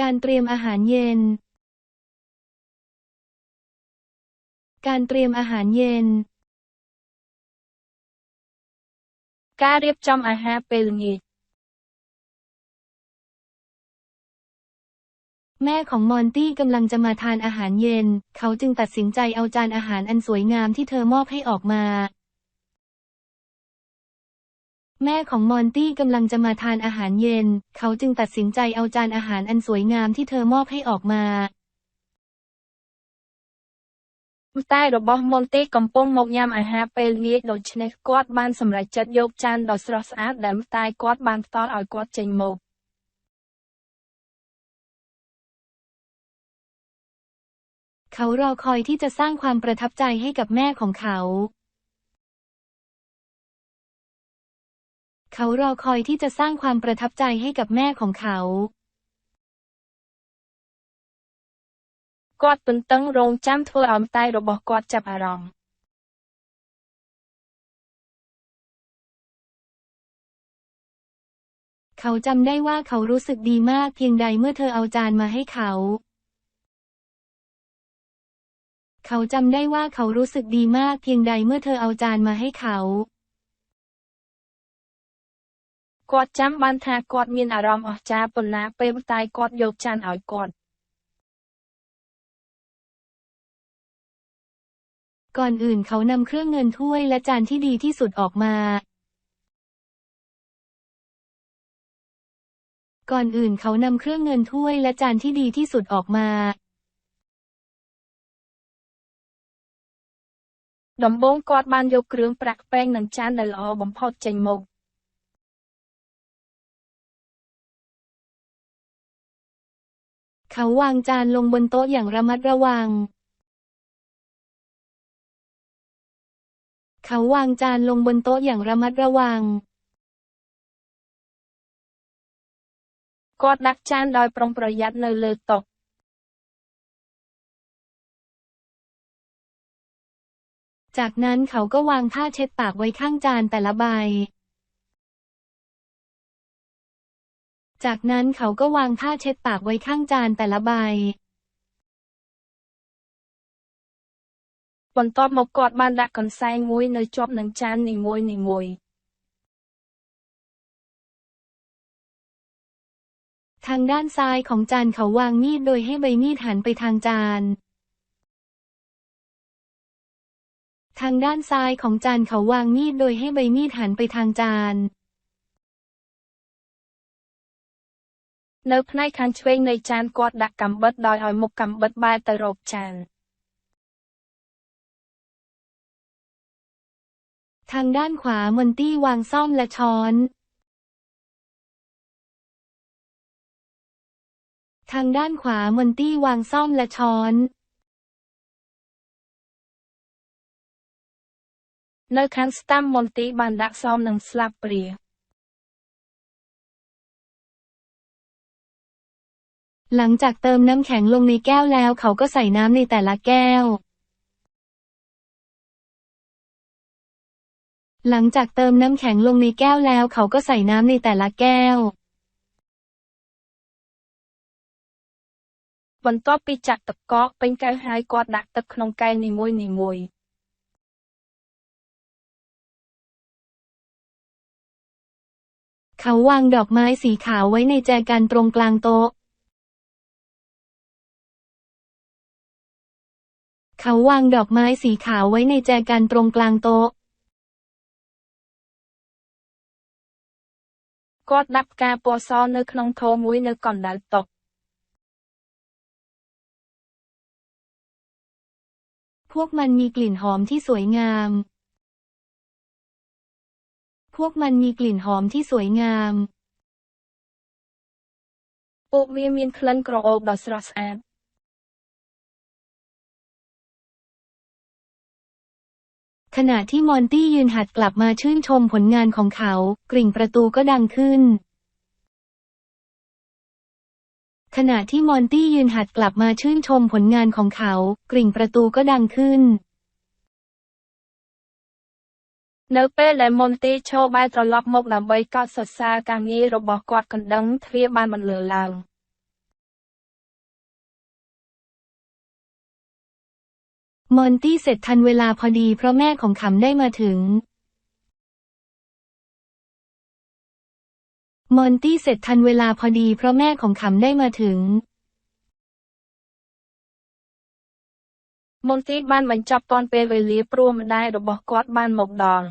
การเตรียมอาหารเย็น การเตรียมอาหารเย็น ការរៀបចំអាហារពេលល្ងាច แม่ของมอนตี้กำลังจะมาทานอาหารเย็น เขาจึงตัดสินใจเอาจานอาหารอันสวยงามที่เธอมอบให้ออกมา แม่ของมอนตี้กำลังจะมาทานอาหารเย็น เขาจึงตัดสินใจเอาจานอาหารอันสวยงามที่เธอมอบให้ออกมา ម្តាយរបស់មុនទីកំពុងមកញ៉ាំអាហារពេលល្ងាចដូច្នេះគាត់បានសម្រេចចិត្តយកចានដ៏ស្រស់ស្អាតដែលម្តាយគាត់បានផ្ដល់ឲ្យគាត់ចេញមក เขารอคอยที่จะสร้างความประทับใจให้กับแม่ของเขา เขารอคอยที่จะสร้างความประทับใจให้กับแม่ของเขา គាត់ទន្ទឹងរង់ចាំធ្វើឲ្យម្តាយរបស់គាត់ចាប់អារម្មណ៍ เขาจำได้ว่าเขารู้สึกดีมากเพียงใดเมื่อเธอเอาจานมาให้เขา เขาจำได้ว่าเขารู้สึกดีมากเพียงใดเมื่อเธอเอาจานมาให้เขา គាត់ចាំបានថាគាត់មានអារម្មណ៍អស្ចារ្យប៉ុណ្ណាពេលម្តាយគាត់យកចានឲ្យគាត់ ก่อนอื่นเขานำเครื่องเงินถ้วยและจานที่ดีที่สุดออกมา ก่อนอื่นเขานำเครื่องเงินถ้วยและจานที่ดีที่สุดออกมา ដំបូងគាត់បានយកគ្រឿងប្រាក់ពេងនិងចានដែលល្អបំផុតចេញមក เขาวางจานลงบนโต๊ะอย่างระมัดระวัง เขาวางจานลงบนโต๊ะอย่างระมัดระวัง គាត់ដាក់ចានដោយប្រុងប្រយ័ត្ននៅលើតុ จากนั้นเขาก็วางผ้าเช็ดปากไว้ข้างจานแต่ละใบ จากนั้นเขาก็วางผ้าเช็ดปากไว้ข้างจานแต่ละใบ បន្ទាប់មកគាត់បានដាក់កន្សែងមួយនៅជាប់នឹងចាននីមួយៗ ทางด้านซ้ายของจานเขาวางมีดโดยให้ใบมีดหันไปทางจาน ทางด้านซ้ายของจานเขาวางมีดโดยให้ใบมีดหันไปทางจาน នៅផ្នែកខាងឆ្វេងនៃចានគាត់ដាក់កាំបិតដោយឲ្យមុខកាំបិតបែរទៅរកចាន ทางด้านขวามอนตี้วางซ่อมและช้อน ทางด้านขวามอนตี้วางซ่อมและช้อน នៅខាងស្តាំមន្ទីរបានដាក់សមនឹងស្លាបព្រា หลังจากเติมน้ำแข็งลงในแก้วแล้วเขาก็ใส่น้ำในแต่ละแก้ว หลังจากเติมน้ำแข็งลงในแก้วแล้วเขาก็ใส่น้ำในแต่ละแก้ว បន្ទាប់ពីចាក់ទឹកកកពេញកែវហើយគាត់ដាក់ទឹកក្នុងកែវនីមួយៗ เขาวางดอกไม้สีขาวไว้ในแจกันตรงกลางโต๊ะ เขาวางดอกไม้สีขาวไว้ในแจกันตรงกลางโต๊ะ គាត់ដាក់ផ្កាពណ៌សនៅក្នុងថូមួយនៅកណ្ដាលតុ พวกมันมีกลิ่นหอมที่สวยงาม พวกมันมีกลิ่นหอมที่สวยงาม ពួកវាមានក្លិនក្រអូបដ៏ស្រស់ស្អាត ขณะที่มอนตี้ยืนหัดกลับมาชื่นชมผลงานของเขา กริ่งประตูก็ดังขึ้น ขณะที่มอนตี้ยืนหัดกลับมาชื่นชมผลงานของเขา กริ่งประตูก็ดังขึ้น នៅពេលដែលមន្ទីរឈរបែរត្រឡប់មកដើម្បីកោតសរសើរការងាររបស់គាត់កណ្ដឹងទ្វារបានបន្លឺឡើង มอนตี้เสร็จทันเวลาพอดีเพราะแม่ของขำได้มาถึง มอนตี้เสร็จทันเวลาพอดีเพราะแม่ของขำได้มาถึง មន្ទីរបានបញ្ចប់ទាន់ពេលវេលាព្រោះម្ដាយរបស់គាត់បានមកដល់